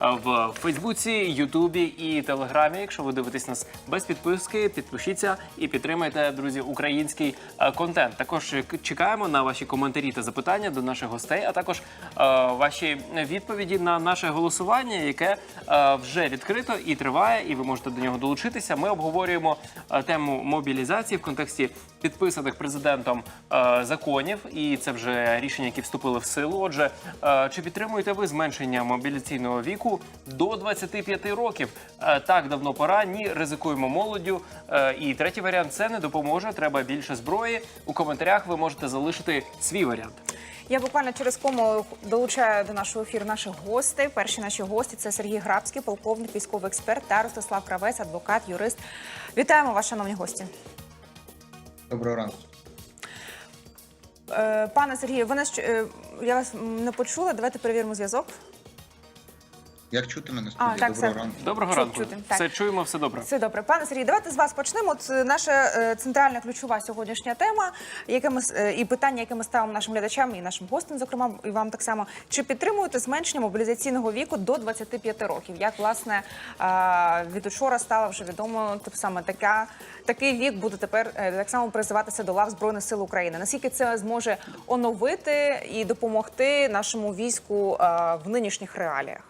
в Фейсбуці, Ютубі і Телеграмі. Якщо ви дивитесь нас без підписки, підпишіться і підтримайте, друзі, український контент. Також е, чекаємо на ваші коментарі та запитання до наших гостей, а також ваші відповіді на наше голосування, яке вже відкрито і триває, і ви можете до нього долучитися. Ми обговорюємо тему мобілізації в контексті підписаних президентом е, законів, і це вже рішення, які вступили в силу. Отже, е, чи підтримуєте ви зменшення мобілізаційного віку до 25 років? Е, так давно пора. Ні, ризикуємо молоддю. І третій варіант це не допоможе. Треба більше зброї. У коментарях ви можете залишити свій варіант. Я буквально через кому долучаю до нашого ефіру наших гостей. Перші наші гості це Сергій Грабський, полковник, військовий експерт та Ростислав Кравець, адвокат, юрист. Вітаємо вас, шановні гості. Доброго ранку. Е, Пане Сергію, ви нас е, я вас не почула. Давайте перевіримо зв'язок. Як чути мене А, так, Доброго все. ранку. Доброго Чу- ранку. чути, так. Все чуємо, все добре. Все добре, пане Сергій, давайте з вас почнемо. Це наша е, центральна ключова сьогоднішня тема, яке ми с- е, і питання, яке ми ставимо нашим глядачам і нашим гостям, зокрема, і вам так само. Чи підтримуєте зменшення мобілізаційного віку до 25 років? Як власне е, від учора стало вже відомо, тип саме така такий вік буде тепер е, так само призиватися до лав збройних сил України? Наскільки це зможе оновити і допомогти нашому війську е, в нинішніх реаліях?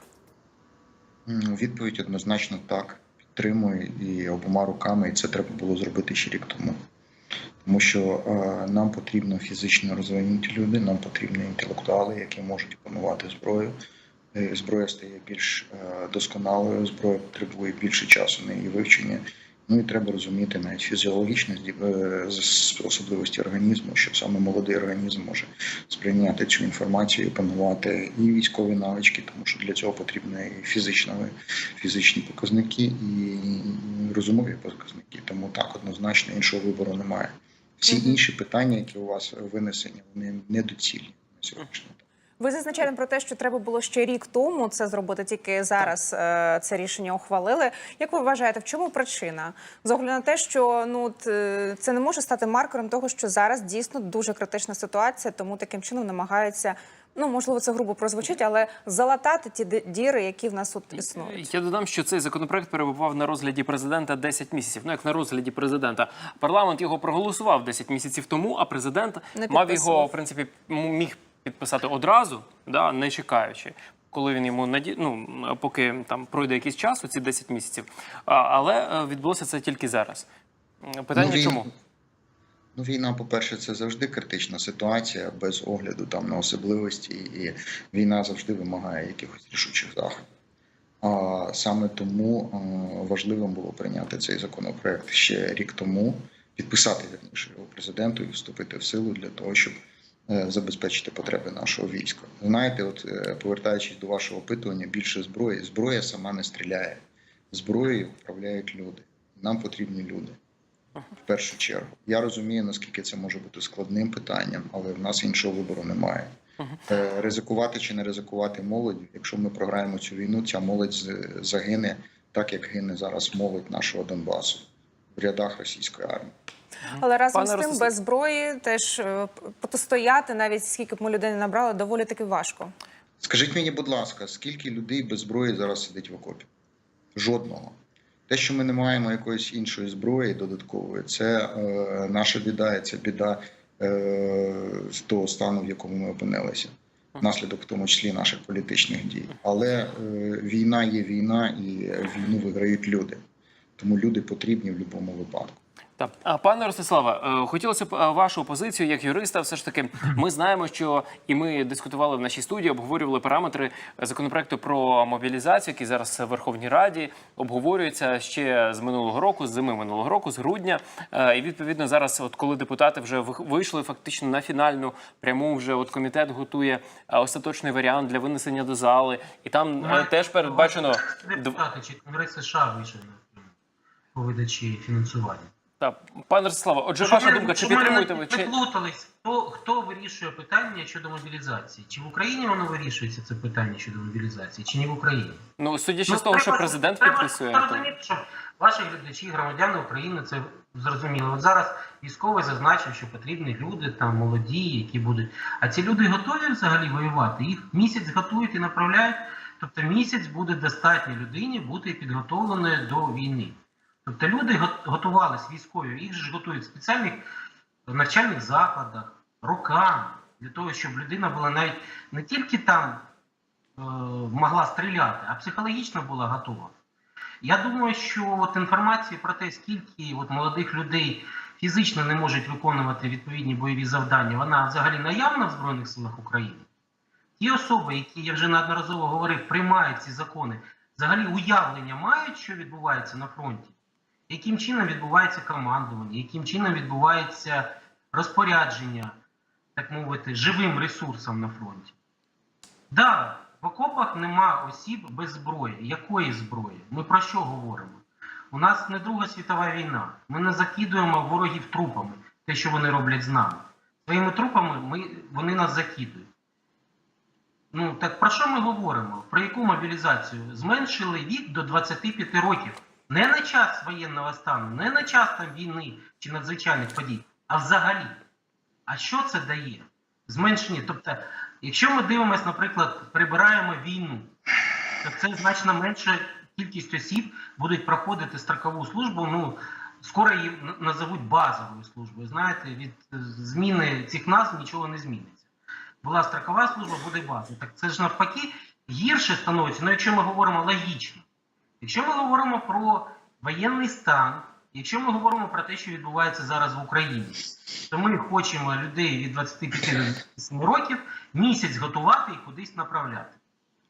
Відповідь однозначно так. Підтримую і обома руками, і це треба було зробити ще рік тому. Тому що е, нам потрібно фізично розвинуті люди, нам потрібні інтелектуали, які можуть опанувати зброю. Е, Зброя стає більш е, досконалою, зброя потребує більше часу на її вивчення. Ну і треба розуміти навіть фізіологічні е, особливості організму, що саме молодий організм може сприйняти цю інформацію, і опанувати і військові навички, тому що для цього потрібні і фізичні, фізичні показники, і розумові показники. Тому так однозначно іншого вибору немає. Всі інші питання, які у вас винесені, вони недоцільні на сьогоднішній день. Ви зазначаєте про те, що треба було ще рік тому це зробити, тільки зараз е, це рішення ухвалили. Як ви вважаєте, в чому причина? З огляду на те, що ну е, це не може стати маркером того, що зараз дійсно дуже критична ситуація, тому таким чином намагаються. Ну можливо, це грубо прозвучить, але залатати ті діри, які в нас тут існують. Я додам, що цей законопроект перебував на розгляді президента 10 місяців. Ну як на розгляді президента, парламент його проголосував 10 місяців тому, а президент мав його в принципі міг підписати одразу, да не чекаючи. Коли він йому наді... ну, поки там пройде якийсь час, оці 10 місяців. А, але е, відбулося це тільки зараз. Питання Ну, він- чому? Ну, війна, по-перше, це завжди критична ситуація без огляду там на особливості, і війна завжди вимагає якихось рішучих заходів. А саме тому е, важливим було прийняти цей законопроект ще рік тому, підписати вірніше його президенту і вступити в силу для того, щоб забезпечити потреби нашого війська. Знаєте, от е, повертаючись до вашого опитування, більше зброї. Зброя сама не стріляє. Зброєю управляють люди. Нам потрібні люди в першу чергу. Я розумію, наскільки це може бути складним питанням, але в нас іншого вибору немає. Е, Ризикувати чи не ризикувати молодь, якщо ми програємо цю війну, ця молодь загине так, як гине зараз молодь нашого Донбасу в рядах російської армії. Але разом Пане з тим, Ростислав- без зброї теж е, протистояти, навіть скільки б ми людей не набрали, доволі таки важко. Скажіть мені, будь ласка, скільки людей без зброї зараз сидить в окопі? Жодного. Те, що ми не маємо якоїсь іншої зброї додаткової, це е, наша біда, і це біда е, з того стану, в якому ми опинилися, внаслідок в тому числі наших політичних дій. Але е, війна є війна, і війну виграють люди. Тому люди потрібні в будь-якому випадку. Так, А, пане Ростиславе, е, хотілося б е, вашу позицію як юриста. Все ж таки, ми знаємо, що і ми дискутували в нашій студії, обговорювали параметри законопроекту про мобілізацію, який зараз в Верховній Раді обговорюється ще з минулого року, з зими минулого року, з грудня. Е, І відповідно зараз, от коли депутати вже вийшли фактично на фінальну пряму, вже от комітет готує остаточний варіант для винесення до зали, і там е, теж передбачено депутати чи Конгрес США вийшов на видачі фінансування. Так, пане Ростиславе, отже, Щоб ваша ми- думка, чи щоб ми підтримуєте ви чи хто, хто вирішує питання щодо мобілізації? Чи в Україні воно вирішується це питання щодо мобілізації, чи не в Україні? ну судячи Ну, з того, що президент треба підписує, то... зрозуміти, що ваші глядачі, громадяни України, це зрозуміло. От зараз військовий зазначив, що потрібні люди там молоді, які будуть. А ці люди готові взагалі воювати? Їх місяць готують і направляють Тобто місяць буде достатньо людині бути підготовленою до війни. Тобто люди го- готувались військові, їх ж готують в спеціальних навчальних закладах, роками, для того, щоб людина була навіть не тільки там е, могла стріляти, а психологічно була готова. Я думаю, що от інформації про те, скільки от молодих людей фізично не можуть виконувати відповідні бойові завдання, вона взагалі наявна в Збройних силах України. Ті особи, які я вже неодноразово говорив, приймають ці закони, взагалі уявлення мають, що відбувається на фронті, яким чином відбувається командування, яким чином відбувається розпорядження, так мовити, живим ресурсом на фронті. Да, в окопах нема осіб без зброї. Якої зброї? Ми про що говоримо? У нас не Друга світова війна. Ми не закидуємо ворогів трупами, те, що вони роблять з нами. Своїми трупами ми, вони нас закидують. Ну так про що ми говоримо? Про яку мобілізацію? Зменшили вік до 25 років. Не на час воєнного стану, не на час там війни чи надзвичайних подій, а взагалі. А що це дає? Зменшення. Тобто, якщо ми дивимося, наприклад, прибираємо війну, то це значно менша кількість осіб будуть проходити строкову службу. Ну, скоро її назовуть базовою службою. Знаєте, від е, зміни цих назв нічого не зміниться. Була строкова служба, буде базова. Так це ж навпаки гірше становиться, ну якщо ми говоримо логічно. Якщо ми говоримо про воєнний стан, якщо ми говоримо про те, що відбувається зараз в Україні, то ми хочемо людей від 25 до 27 років місяць готувати і кудись направляти.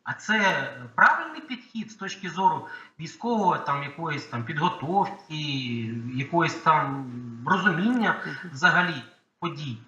А це правильний підхід з точки зору військового там якоїсь там підготовки, якоїсь там розуміння взагалі подій.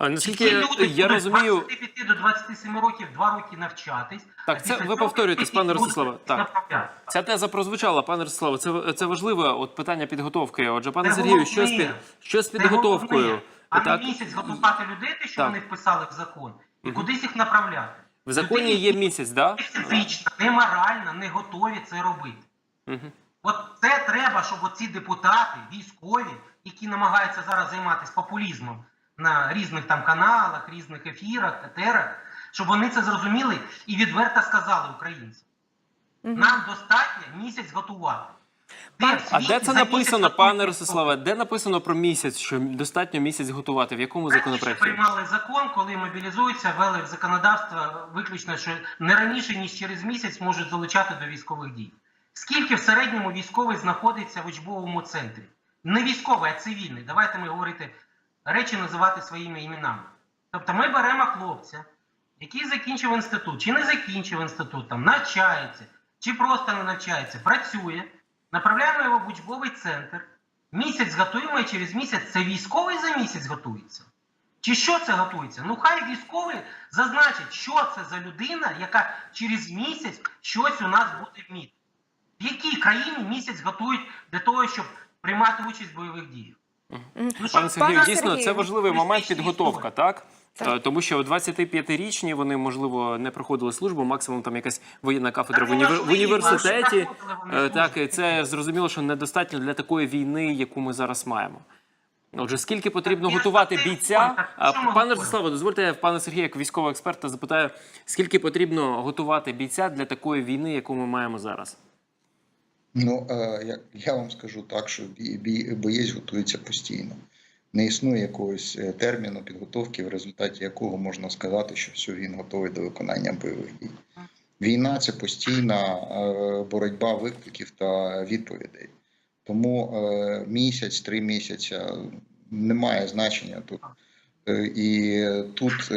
Наскільки люди я розумію, 25 до 27 років, 2 роки навчатись. Так, це ви повторюєтесь, пане Ростиславе, так. ця теза прозвучала, пане Ростиславе. Це, це важливе от питання підготовки. Отже, пане Сергію, що з, під, що з підготовкою? А Так, не місяць готувати людей, те, що Так. вони вписали в закон, і кудись їх направляти. в законі є місяць, да? фізично, не морально, не готові це робити. Угу. От це треба, щоб оці депутати, військові, які намагаються зараз займатися популізмом на різних там каналах, різних ефірах, етерах, щоб вони це зрозуміли і відверто сказали українцям. Мгм. Нам достатньо місяць готувати. Де А де це написано, пане Ростиславе? Де написано про місяць, що достатньо місяць готувати? В якому законопроекті? приймали закон, коли мобілізуються, ввели в законодавство виключно, що не раніше ніж через місяць можуть залучати до військових дій. Скільки в середньому військовий знаходиться в учбовому центрі? Не військовий, а цивільний. Давайте ми говорити речі називати своїми іменами. Тобто ми беремо хлопця, який закінчив інститут, чи не закінчив інститут, там навчається, чи просто не навчається, працює, направляємо його в учбовий центр. Місяць готуємо, і через місяць це військовий за місяць готується. Чи що це готується? Ну хай військовий зазначить, що це за людина, яка через місяць щось у нас буде вміти. В якій країні місяць готують для того, щоб приймати участь в бойових діях? Ну, Пане Сергію, Пане дійсно, це важливий момент підготовка, так? Так. Е, Тому що 25-річні вони, можливо, не проходили службу, максимум там якась воєнна кафедра в, універ... в університеті. Е, Так, і це зрозуміло, що недостатньо для такої війни, яку ми зараз маємо. Отже, скільки потрібно готувати бійця? А, Пане? Ростиславе, дозвольте я в пане Сергія, як військового експерта, запитаю, скільки потрібно готувати бійця для такої війни, яку ми маємо зараз? Ну, е, я, я вам скажу так, що боєць готується постійно. Не існує якогось е, терміну підготовки, в результаті якого можна сказати, що все, він готовий до виконання бойових дій. Війна це постійна е, боротьба викликів та відповідей. Тому місяць, три місяці не має значення тут. І тут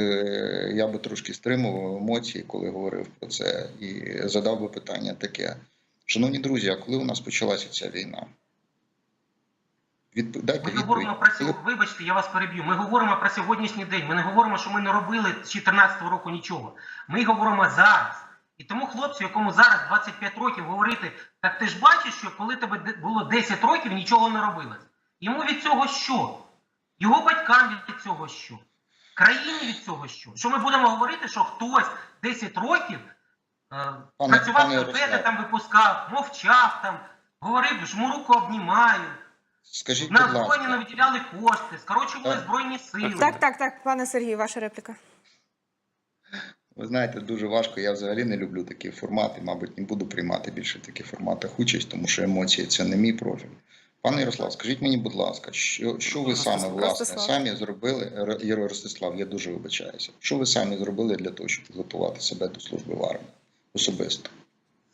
я би трошки стримував емоції, коли говорив про це, і задав би питання таке. Шановні друзі, а коли у нас почалася ця війна? Відп... Дайте Ми відповідь. говоримо про Коли- сьогодні. Вибачте, я вас переб'ю. Ми говоримо про сьогоднішній день. Ми не говоримо, що ми не робили з 2014 року нічого. Ми говоримо зараз. І тому хлопцю, якому зараз 25 років, говорити, так ти ж бачиш, що коли тебе було 10 років, нічого не робилось. Йому від цього що? Його батькам від цього що? Країні від цього що? Що ми будемо говорити, що хтось 10 років Пане- працював пане торпеди, там випускав, мовчав там, говорив, жму руку обнімаю. Скажіть, На будь ласка, не виділяли кошти, скорочували Так. збройні сили. Так, так, так, пане Сергію, ваша репліка. Ви знаєте, дуже важко. Я взагалі не люблю такі формати. Мабуть, не буду приймати більше в таких форматах участь, тому що емоції це не мій профіль. Пане Ярослав, скажіть мені, будь ласка, що, що ви саме власне Ростислав. самі зробили? Р- Єро Ростислав, я дуже вибачаюся. Що ви самі зробили для того, щоб підготувати себе до служби в армії особисто?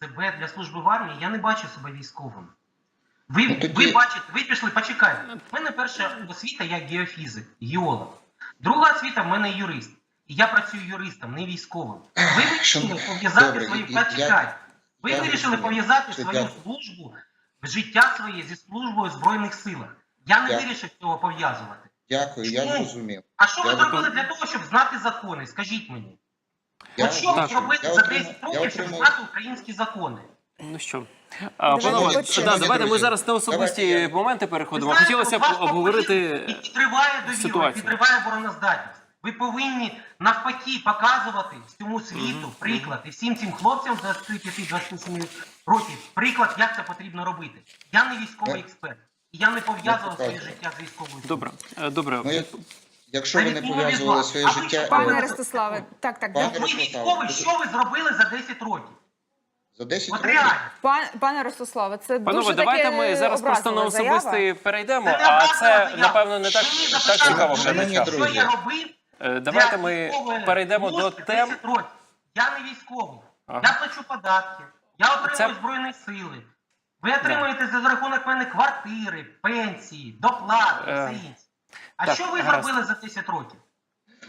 Себе для служби в армії я не бачу себе військовим. Ви, Ну, тоді- ви бачите, ви пішли, почекайте. У мене перша освіта як геофізик, геолог. Друга освіта в мене юрист. І я працюю юристом, не військовим. Ви вирішили пов'язати свої я- почекайте. Ви вирішили пов'язати свою дякую. службу, життя своє зі службою в Збройних силах. Я не Я- вирішив цього пов'язувати. Дякую, я зрозумів. А що ви Я зробили для того, щоб знати закони? Скажіть мені. Я От що ви так, зробили я за отримав- 10 років, щоб отримав- знати українські закони? Ну що, а, панове, да, давайте ми зараз на особисті давайте моменти переходимо. Знаєте, Хотілося б обговорити. і підриває довіру, і ситуацію. підриває обороноздатність. Ви повинні навпаки показувати всьому світу приклад і всім цим хлопцям з 25-27 років приклад, як це потрібно робити. Я не військовий експерт. І я не пов'язував своє життя з військовою. Добре, е, добре. Як, якщо ви не пов'язували своє життя, Пане Ростиславе, так, так, Пане. Ви військовий, що ви зробили за 10 років? за 10 От років реально. Пане Ростиславе, це Панове, дуже давайте таке ми зараз просто на особистий перейдемо, Це а це заява. напевно не так, так цікаво глядачам. Що я робив? Е, Давайте ми перейдемо до тем. років. Я не військовий. Ага. Я плачу податки. Я отримую Це- збройні сили. Ви отримуєте за рахунок мене квартири, пенсії, доплати, Е, все інше. А так, що ви гаразд. зробили за 10 років?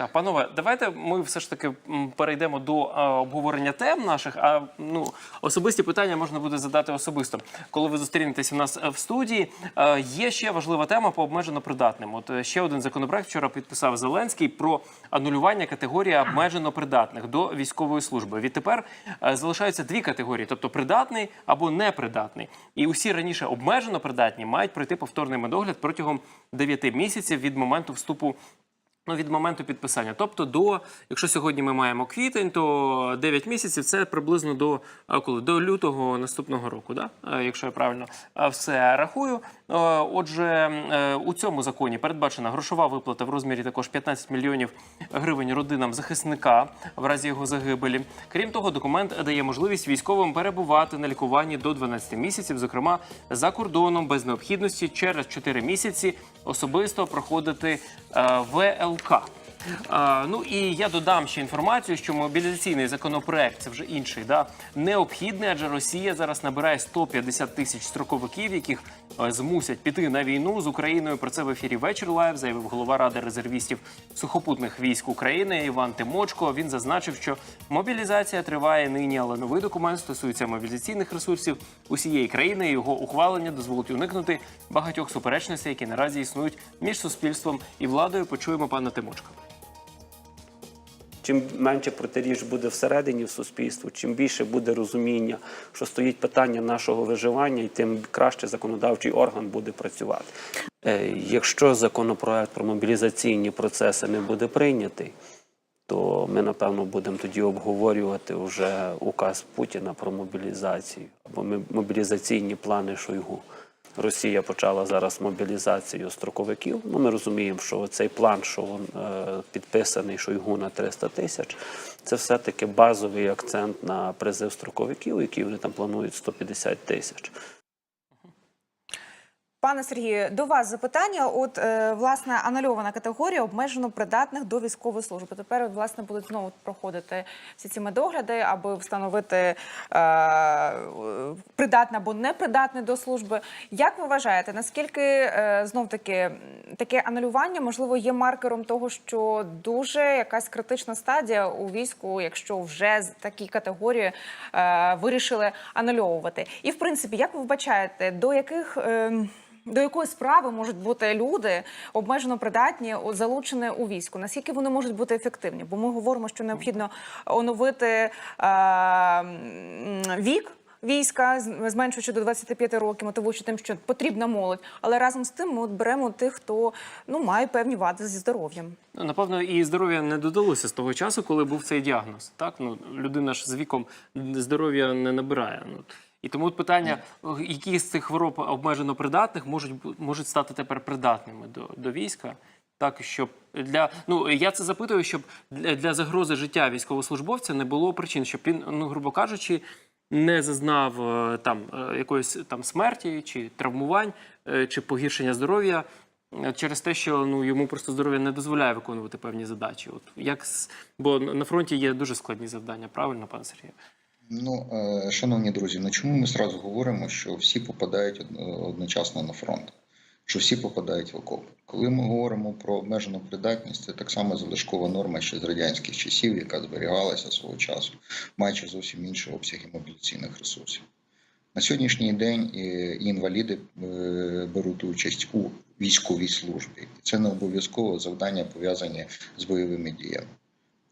Панове, давайте ми все ж таки перейдемо до обговорення тем наших. А ну особисті питання можна буде задати особисто. Коли ви зустрінетеся у нас е, в студії, е, є ще важлива тема по обмежено придатним. От е, ще один законопроект вчора підписав Зеленський про анулювання категорії обмежено придатних до військової служби. Відтепер залишаються дві категорії: тобто придатний або непридатний. І усі раніше обмежено придатні мають пройти повторний медогляд протягом 9 місяців від моменту вступу Ну, від моменту підписання. Тобто, до, якщо сьогодні ми маємо квітень, то 9 місяців це приблизно до, коли, до лютого наступного року, да? Якщо я правильно все рахую. Отже, е, у цьому законі передбачена грошова виплата в розмірі також 15 мільйонів гривень родинам захисника в разі його загибелі. Крім того, документ дає можливість військовим перебувати на лікуванні до 12 місяців, зокрема за кордоном, без необхідності через 4 місяці особисто проходити е, ВЛК. А, ну і я додам ще інформацію, що мобілізаційний законопроект це вже інший, да необхідний, адже Росія зараз набирає 150 тисяч строковиків, яких змусять піти на війну з Україною. Про це в ефірі вечір лайв заявив голова ради резервістів сухопутних військ України Іван Тимочко. Він зазначив, що мобілізація триває нині, але новий документ стосується мобілізаційних ресурсів усієї країни. Його ухвалення дозволить уникнути багатьох суперечностей, які наразі існують між суспільством і владою. Почуємо пана Тимочка. Чим менше протиріж буде всередині в суспільству, чим більше буде розуміння, що стоїть питання нашого виживання, і тим краще законодавчий орган буде працювати. Е, Якщо законопроект про мобілізаційні процеси не буде прийнятий, то ми напевно будемо тоді обговорювати вже указ Путіна про мобілізацію або мобілізаційні плани Шойгу. Росія почала зараз мобілізацію строковиків. Ну, ми розуміємо, що цей план, що він, е, підписаний Шойгу на 300 тисяч, це все-таки базовий акцент на призив строковиків, які вони там планують 150 тисяч. Пане Сергію, до вас запитання. От е, власне анульована категорія обмежено придатних до військової служби. Тепер власне будуть знову проходити всі ці медогляди, аби встановити е, придатне або непридатне до служби. Як ви вважаєте, наскільки е, знов таки таке анулювання можливо є маркером того, що дуже якась критична стадія у війську, якщо вже такі категорії е, вирішили анульовувати? І в принципі, як ви вбачаєте, до яких е, до якої справи можуть бути люди обмежено придатні, залучені у війську? Наскільки вони можуть бути ефективні? Бо ми говоримо, що необхідно оновити е, вік. Війська зменшуючи до 25 років, мотивуючи тим, що потрібна молодь, але разом з тим ми от беремо тих, хто ну має певні вади зі здоров'ям. Ну, Напевно, і здоров'я не додалося з того часу, коли був цей діагноз. Так, ну людина ж з віком здоров'я не набирає. Ну і тому от питання, які з цих хвороб обмежено придатних можуть можуть стати тепер придатними до, до війська. Так, щоб для ну я це запитую, щоб для, для загрози життя військовослужбовця не було причин, щоб він, ну грубо кажучи, не зазнав е, там е, якоїсь там смерті чи травмувань е, чи погіршення здоров'я через те, що ну йому просто здоров'я не дозволяє виконувати певні задачі. От як бо на фронті є дуже складні завдання, правильно, пане Сергію? Ну, е, шановні друзі, ну чому ми зразу говоримо, що всі попадають одночасно на фронт, що всі попадають в окоп? Коли ми говоримо про обмежену придатність, це так само залишкова норма ще з радянських часів, яка зберігалася свого часу, маючи зовсім інші обсяги мобілізаційних ресурсів. На сьогоднішній день і і інваліди е, беруть участь у військовій службі. Це не обов'язково завдання пов'язані з бойовими діями.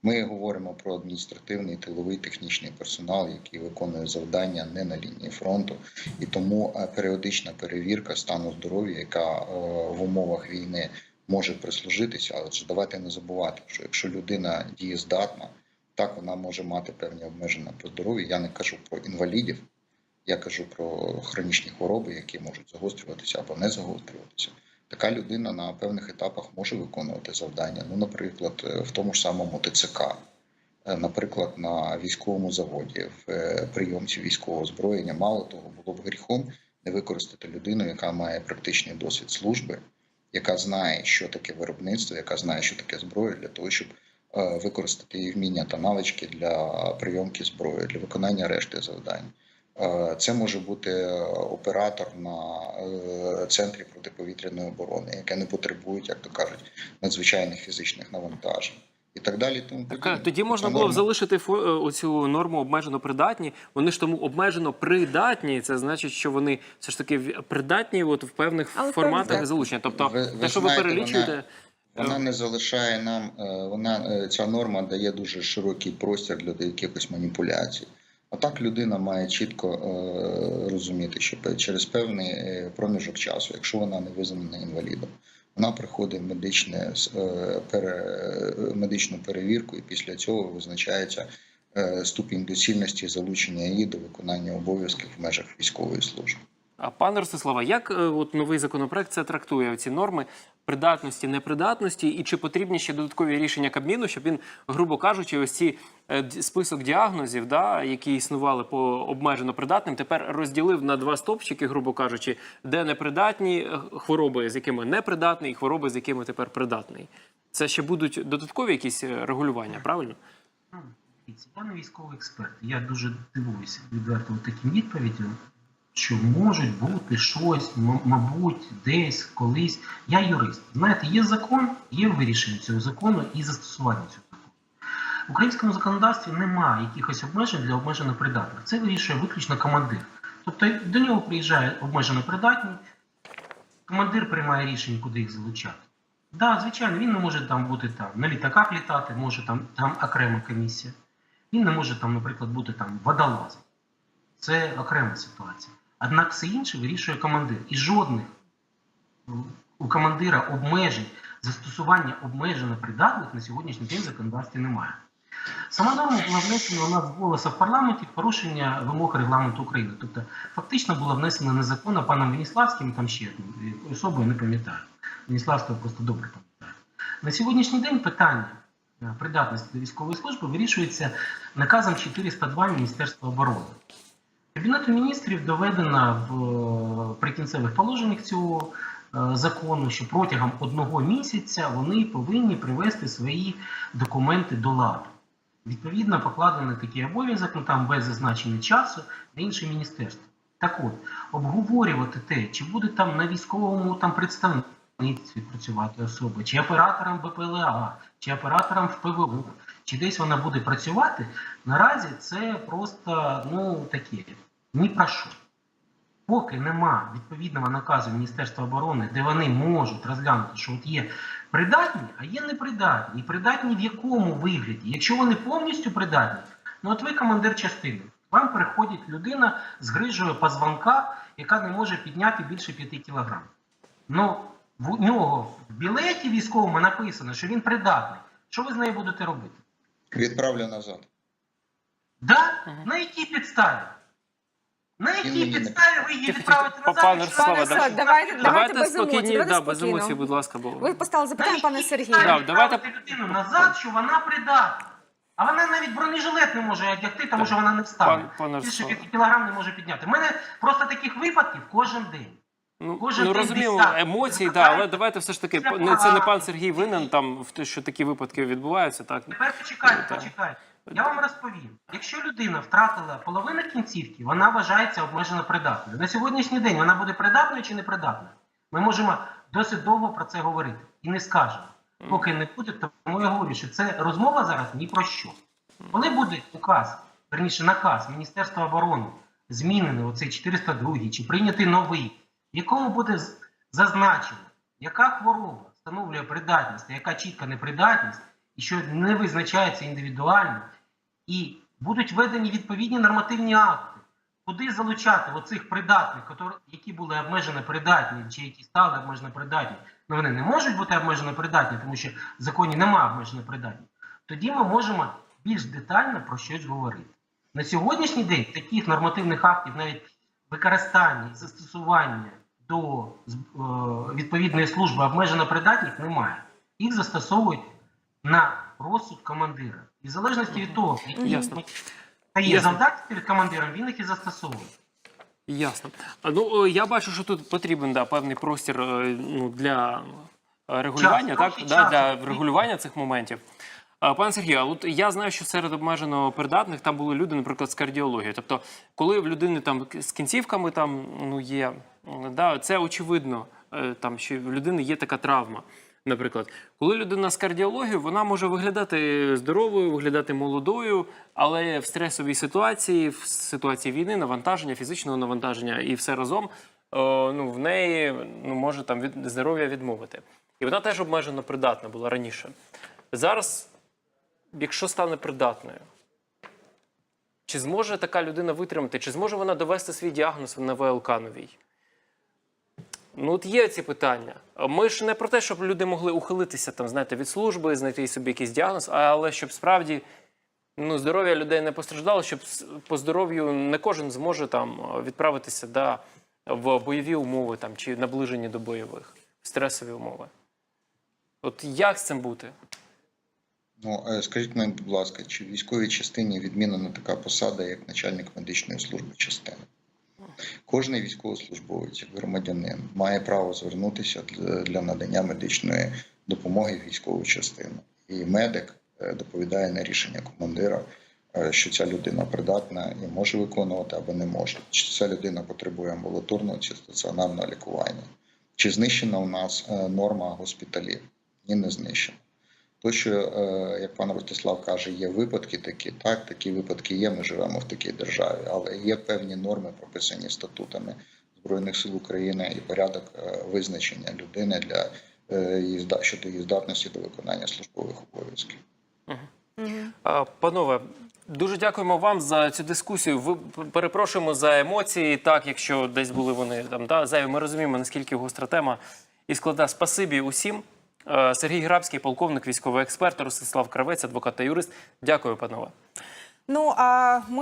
Ми говоримо про адміністративний тиловий технічний персонал, який виконує завдання не на лінії фронту, і тому е, періодична перевірка стану здоров'я, яка е, в умовах війни може прислужитися, але ж давайте не забувати, що якщо людина дієздатна, так вона може мати певні обмеження по здоров'ю. Я не кажу про інвалідів, я кажу про хронічні хвороби, які можуть загострюватися або не загострюватися. Така людина на певних етапах може виконувати завдання. Ну, наприклад, е, в тому ж самому ТЦК, е, наприклад, на військовому заводі, в е, прийомці військового озброєння. Мало того, було б гріхом не використати людину, яка має практичний досвід служби, яка знає, що таке виробництво, яка знає, що таке зброя, для того, щоб використати її вміння та навички для прийомки зброї, для виконання решти завдань. Е, Це може бути е, оператор на е, центрі протиповітряної оборони, яке не потребують, як то кажуть, надзвичайних фізичних навантажень. І так далі. Тому Так, тоді можна було б залишити оцю норму обмежено придатні. Вони ж тому обмежено придатні. Це значить, що вони все ж таки в- придатні от в певних Але форматах певних, залучення. Тобто, Ви- ви те, що ви перелічуєте, Вона не залишає нам, вона ця норма дає дуже широкий простір для якихось маніпуляцій. А так людина має чітко е, розуміти, що через певний е, проміжок часу, якщо вона не визнана інвалідом, вона приходить медичне, с- е, медичну перевірку, і після цього визначається ступінь доцільності залучення її до виконання обов'язків в межах військової служби. А пане Ростислава, як е, от новий законопроект це трактує ці норми придатності, непридатності, і чи потрібні ще додаткові рішення Кабміну, щоб він, грубо кажучи, ось ці е, список діагнозів, да, які існували по обмежено придатним, тепер розділив на два стопчики, грубо кажучи, де непридатні е, хвороби, з якими непридатний, і хвороби, з якими тепер придатний. Це ще будуть додаткові якісь регулювання, правильно? Ну, дивіться, я не військовий експерт. Я дуже дивуюся відверто таким відповідям, що можуть бути щось, мабуть, десь, колись. Я юрист. Знаєте, є закон, є вирішення цього закону і застосування цього закону. В українському законодавстві немає якихось обмежень для обмежено придатних. Це вирішує виключно командир. Тобто до нього приїжджає обмежено придатний, командир приймає рішення, куди їх залучати. Так, да, звичайно, він не може там бути там на літаках літати, може там, там окрема комісія. Він не може там, наприклад, бути там водолазом. Це окрема ситуація. Однак все інше вирішує командир. І жодних у командира обмежень, застосування обмежено придатних на сьогоднішній день в законодавстві немає. Сама норма була внесена у нас з голосу в парламенті порушення вимог регламенту України. Тобто, фактично була внесена незаконно паном Веніславським, там ще особою, не пам'ятаю. Веніславського просто добре пам'ятаю. На сьогоднішній день питання е, придатності до військової служби вирішується наказом 402 Міністерства оборони. Кабінету міністрів доведено в е, прикінцевих положеннях цього е, закону, що протягом одного місяця вони повинні привести свої документи до ладу. Відповідно, покладений такий обов'язок, ну там без зазначення часу на інше міністерство. Так от, обговорювати те, чи буде там на військовому там представництві працювати особа, чи оператором БПЛА, чи оператором в ПВУ, чи десь вона буде працювати, наразі це просто ну таке ні про що. Поки нема відповідного наказу Міністерства оборони, де вони можуть розглянути, що от є придатні, а є непридатні. І придатні в якому вигляді? Якщо вони повністю придатні, ну от ви командир частини, вам приходить людина з грижею позвонка, яка не може підняти більше 5 кілограм. Ну, в нього в білеті військовому написано, що він придатний. Що ви з нею будете робити? Відправлю назад. Да? На якій підставі? На якій підставі ви її відправите назад? Пане якщо Ростиславе, вона давайте- давайте- без спокійні, емоцій, давайте да, без спокійно. емоцій, будь ласка, бо Ви поставили запитання, пане Сергію. Да, давайте- людину назад, що вона придатна. А вона навіть бронежилет не може одягти, тому що вона не встане. Пан- пане Більше п'яти кілограм не може підняти. У мене просто таких випадків кожен день. Ну, Кожен ну день розуміємо десятки. емоції, да, але давайте все ж таки Це не це не пан Сергій винен там в те, що такі випадки відбуваються. Так Тепер почекайте, Так. почекайте. Я вам розповім. Якщо людина втратила половину кінцівки, вона вважається обмежено придатною. На сьогоднішній день вона буде придатною чи непридатною? Ми можемо досить довго про це говорити і не скажемо. Поки не буде, тому я говорю, що це розмова зараз ні про що. Коли буде указ, верніше наказ Міністерства оборони змінений оцей 402 чи прийнятий новий, в якому буде зазначено, яка хвороба встановлює придатність, а яка чітка непридатність, і що не визначається індивідуально, і будуть введені відповідні нормативні акти, куди залучати оцих придатних, які були обмежено придатні, чи які стали обмежено придатні, ну вони не можуть бути обмежено придатні, тому що в законі немає обмежено придатні. Тоді ми можемо більш детально про щось говорити. На сьогоднішній день таких нормативних актів, навіть використання і застосування до е, відповідної служби обмежено придатних немає. Їх застосовують на розсуд командира. І в залежності від того, які Ясно. є Ясно. завдання перед командиром, він їх і застосовує. Ясно. А, Ну е, я бачу, що тут потрібен да, певний простір е, ну, для е, регулювання, Час, так трохи да, часу. для регулювання цих моментів. А, Пане Сергію, а от я знаю, що серед обмежено придатних там були люди, наприклад, з кардіологією. Тобто, коли в людини там з кінцівками там ну є, м, да, це очевидно, е, там що в людини є така травма. Наприклад, коли людина з кардіологією, вона може виглядати здоровою, виглядати молодою, але в стресовій ситуації, в ситуації війни, навантаження, фізичного навантаження і все разом, ну, в неї ну, може там від здоров'я відмовити. І вона теж обмежено придатна була раніше. Зараз, якщо стане придатною, чи зможе така людина витримати, чи зможе вона довести свій діагноз на ВЛК новій? Ну, от є ці питання. Ми ж не про те, щоб люди могли ухилитися там, знаєте, від служби, знайти собі якийсь діагноз, але щоб справді ну, здоров'я людей не постраждало, щоб по здоров'ю не кожен зможе там відправитися да, в бойові умови там, чи наближені до бойових, в стресові умови. От як з цим бути? Ну, е, скажіть мені, будь ласка, чи в військовій частині відмінена така посада, як начальник медичної служби частини? Кожний військовослужбовець, громадянин, має право звернутися для, надання медичної допомоги військову частину. І медик е, доповідає на рішення командира, е, що ця людина придатна і може виконувати або не може. Чи ця людина потребує амбулаторного чи стаціонарного лікування? Чи знищена у нас е, норма госпіталів? Ні, не знищена. То, що, е, як пан Ростислав каже, є випадки такі, так, такі випадки є, ми живемо в такій державі, але є певні норми, прописані статутами Збройних сил України і порядок е, визначення людини для е, щодо її здатності до виконання службових обов'язків. Панове, дуже дякуємо вам за цю дискусію. Ви перепрошуємо за емоції. Так, якщо десь були вони там, да, зайві, ми розуміємо, наскільки гостра тема і складна. Спасибі усім. Е, Сергій Грабський, полковник, військовий експерт, Ростислав Кравець, адвокат та юрист. Дякую, панове. Ну а ми.